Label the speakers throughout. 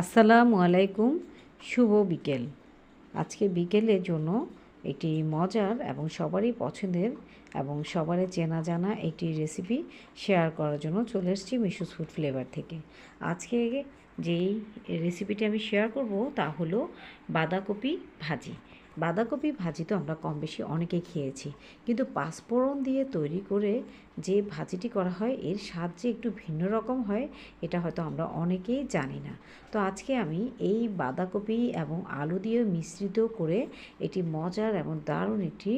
Speaker 1: আসসালামু আলাইকুম, শুভ বিকেল। আজকে বিকেলের জন্য একটি মজার এবং সবারই পছন্দের এবং সবারই চেনা জানা একটি রেসিপি শেয়ার করার জন্য চলে এসেছি মিশুস ফুড ফ্লেভার থেকে। আজকে যেই রেসিপিটি আমি শেয়ার করব তা হলো বাঁধাকপি ভাজি। বাঁধাকপি ভাজি তো আমরা কম বেশি অনেকেই খেয়েছি। কিন্তু পাঁচফোড়ন দিয়ে তৈরি করে যে ভাজিটি করা হয়, এর স্বাদ যে একটু ভিন্ন রকম হয়, এটা হয়তো আমরা অনেকেই জানি না। তো আজকে আমি এই বাঁধাকপি এবং আলু দিয়ে মিশ্রিত করে এটি মজার এবং দারুণ একটি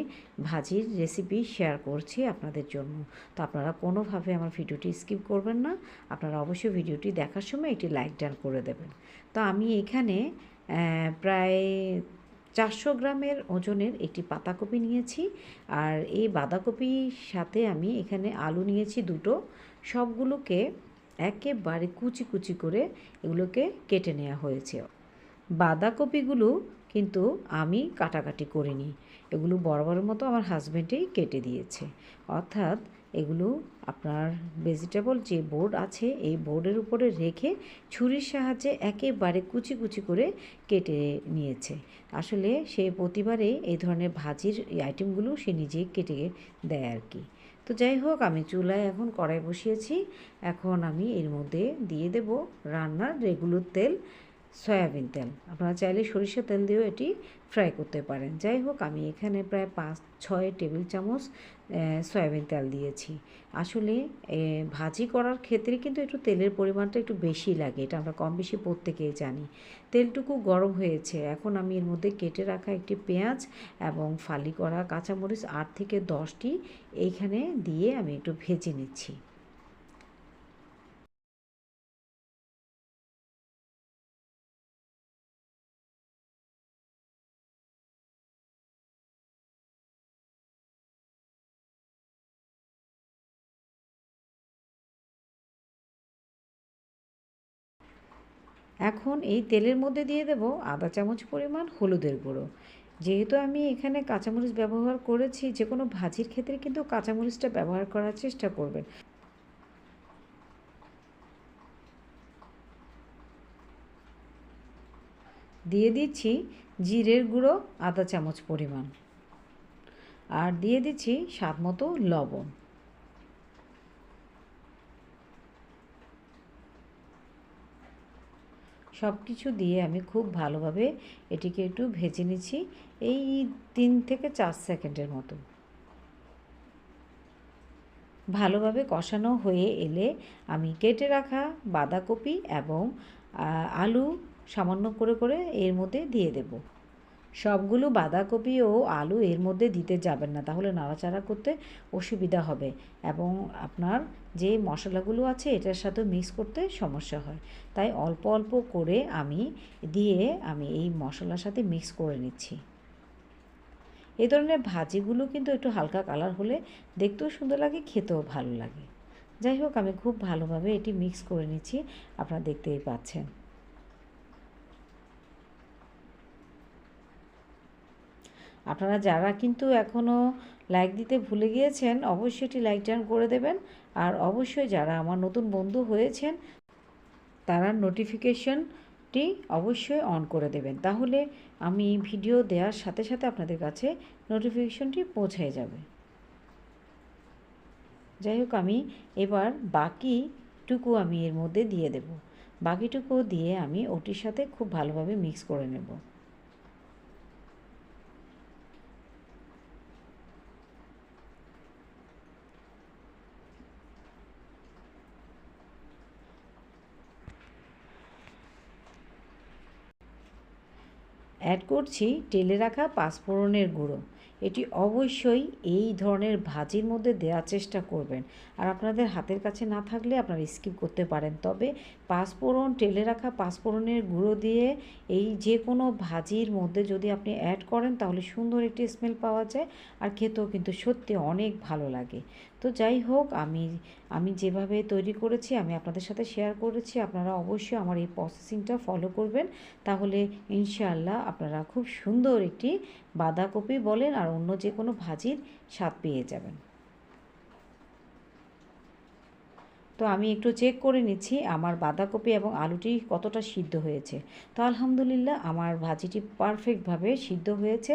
Speaker 1: ভাজির রেসিপি শেয়ার করছি আপনাদের জন্য। তো আপনারা কোনোভাবে আমার ভিডিওটি স্কিপ করবেন না, আপনারা অবশ্যই ভিডিওটি দেখার সময় একটি লাইক ডান করে দেবেন। তো আমি এখানে প্রায় চারশো গ্রামের ওজনের একটি পাতাকপি নিয়েছি। আর এই বাঁধাকপির সাথে আমি এখানে আলু নিয়েছি দুটো। সবগুলোকে একেবারে কুচি কুচি করে এগুলোকে কেটে নেওয়া হয়েছে। বাঁধাকপিগুলো কিন্তু আমি কাটাকাটি করিনি। এগুলো বরাবরের মতো আমার হাজব্যান্ডেই কেটে দিয়েছে। অর্থাৎ এগুলো আপনার ভেজিটেবল যে বোর্ড আছে, এই বোর্ডের উপরে রেখে ছুরির সাহায্যে একেবারে কুচি কুচি করে কেটে নিয়েছে। আসলে সে প্রতিবারে এই ধরনের ভাজির আইটেমগুলো সে নিজেই কেটে দেয় আর কি। তো যাই হোক, আমি চুলায় এখন কড়াই বসিয়েছি। এখন আমি এর মধ্যে দিয়ে দেব রান্নার রেগুলার তেল। সয়াবিন তেল। আপনারা চাইলে সরিষা তেল দিয়েও এটি ফ্রাই করতে পারেন। যাই হোক, আমি এখানে প্রায় পাঁচ, ছয় টেবিল চামচ সয়াবিন তেল দিয়েছি। আসলে ভাজি করার ক্ষেত্রে কিন্তু একটু তেলের পরিমাণটা একটু বেশি লাগে। এটা আমরা কম বেশি প্রত্যেকেই জানি। তেলটুকু গরম হয়েছে। এখন আমি এর মধ্যে কেটে রাখা একটি পেঁয়াজ এবং ফালি করা কাঁচামরিচ আট থেকে দশটি এইখানে দিয়ে আমি একটু ভেজে নিচ্ছি। এখন এই তেলের মধ্যে দিয়ে দেব আধা চামচ পরিমাণ হলুদের গুঁড়ো। যেহেতু আমি এখানে কাঁচামরিচ ব্যবহার করেছি যে কোনো ভাজির ক্ষেত্রে কিন্তু কাঁচামরিচটা ব্যবহার করার চেষ্টা করবেন। দিয়ে দিচ্ছি জিরের গুঁড়ো আধা চামচ পরিমাণ। আর দিয়ে দিচ্ছি স্বাদ মতো লবণ। সব কিছু দিয়ে আমি খুব ভালোভাবে এটিকে একটু ভেজে নিচ্ছি এই তিন থেকে চার সেকেন্ডের মতো। ভালোভাবে কষানো হয়ে এলে আমি কেটে রাখা বাঁধাকপি এবং আলু সামান্য করে করে এর মধ্যে দিয়ে দেবো। সবগুলো বাঁধাকপি ও আলু এর মধ্যে দিতে যাবেন না, তাহলে নাড়াচাড়া করতে অসুবিধা হবে। এবং আপনার যে মশলাগুলো আছে, এটার সাথে মিক্স করতে সমস্যা হয়। তাই অল্প অল্প করে আমি দিয়ে আমি এই মশলার সাথে মিক্স করে নিচ্ছি। এই ধরনের ভাজিগুলো কিন্তু একটু হালকা কালার হলে দেখতেও সুন্দর লাগে, খেতেও ভালো লাগে। যাই হোক, আমি খুব ভালোভাবে এটি মিক্স করে নিচ্ছি, আপনারা দেখতেই পাচ্ছেন। আপনারা যারা কিন্তু এখনও লাইক দিতে ভুলে গিয়েছেন, অবশ্যই এটি লাইক টান করে দেবেন। আর অবশ্যই যারা আমার নতুন বন্ধু হয়েছেন, তারা নোটিফিকেশনটি অবশ্যই অন করে দেবেন। তাহলে আমি ভিডিও দেওয়ার সাথে সাথে আপনাদের কাছে নোটিফিকেশনটি পৌঁছে যাবে। যাই হোক, আমি এবার বাকিটুকু আমি এর মধ্যে দিয়ে দেব। বাকিটুকু দিয়ে আমি ওটির সাথে খুব ভালোভাবে মিক্স করে নেব। অ্যাড করছি টেলে রাখা পাঁচফোড়নের গুঁড়ো। এটি অবশ্যই এই ধরনের ভাজির মধ্যে দেওয়ার চেষ্টা করবেন। আর আপনাদের হাতের কাছে না থাকলে আপনারা স্কিপ করতে পারেন। তবে পাঁচফোড়ন, টেলে রাখা পাঁচফোড়নের গুঁড়ো দিয়ে এই যে কোনো ভাজির মধ্যে যদি আপনি অ্যাড করেন, তাহলে সুন্দর একটি স্মেল পাওয়া যায় আর খেতেও কিন্তু সত্যি অনেক ভালো লাগে। তো যাই হোক, আমি আমি যেভাবে তৈরি করেছি, আমি আপনাদের সাথে শেয়ার করেছি, আপনারা অবশ্যই আমার এই প্রসেসিংটা ফলো করবেন। তাহলে ইনশাআল্লাহ আপনারা খুব সুন্দর একটি বাঁধাকপি বলেন আর অন্য যে কোনো ভাজির স্বাদ পেয়ে যাবেন। তো আমি একটু চেক করে নিচ্ছি আমার বাঁধাকপি এবং আলুটি কতটা সিদ্ধ হয়েছে। তো আলহামদুলিল্লাহ আমার ভাজিটি পারফেক্টভাবে সিদ্ধ হয়েছে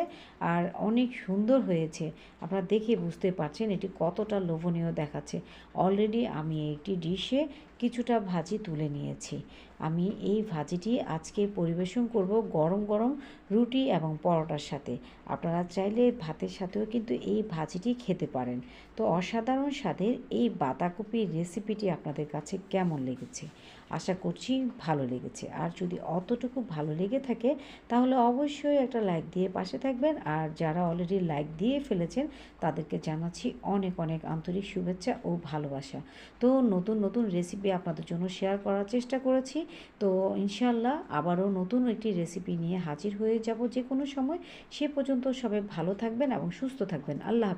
Speaker 1: আর অনেক সুন্দর হয়েছে। আপনারা দেখে বুঝতে পারছেন এটি কতটা লোভনীয় দেখাচ্ছে। অলরেডি আমি একটি ডিশে কিছুটা ভাজি তুলে নিয়েছি। আমি এই ভাজিটি আজকে পরিবেশন করব গরম গরম রুটি এবং পরোটার সাথে। আপনারা চাইলে ভাতের সাথেও কিন্তু এই ভাজিটি খেতে পারেন। তো অসাধারণ স্বাদের এই বাঁধাকপির রেসিপিটি আপনাদের কাছে কেমন লেগেছে? আশা করছি ভালো লেগেছে। আর যদি অতটুকু ভালো লেগে থাকে, তাহলে অবশ্যই একটা লাইক দিয়ে পাশে থাকবেন। আর যারা অলরেডি লাইক দিয়ে ফেলেছেন, তাদেরকে জানাচ্ছি অনেক অনেক আন্তরিক শুভেচ্ছা ও ভালোবাসা। তো নতুন নতুন রেসিপি আপনাদের জন্য শেয়ার করার চেষ্টা করেছি। তো ইনশাল্লাহ আবারও নতুন একটি রেসিপি নিয়ে হাজির হয়ে যাব যে কোনো সময়। সে পর্যন্ত সবাই ভালো থাকবেন এবং সুস্থ থাকবেন। আল্লাহ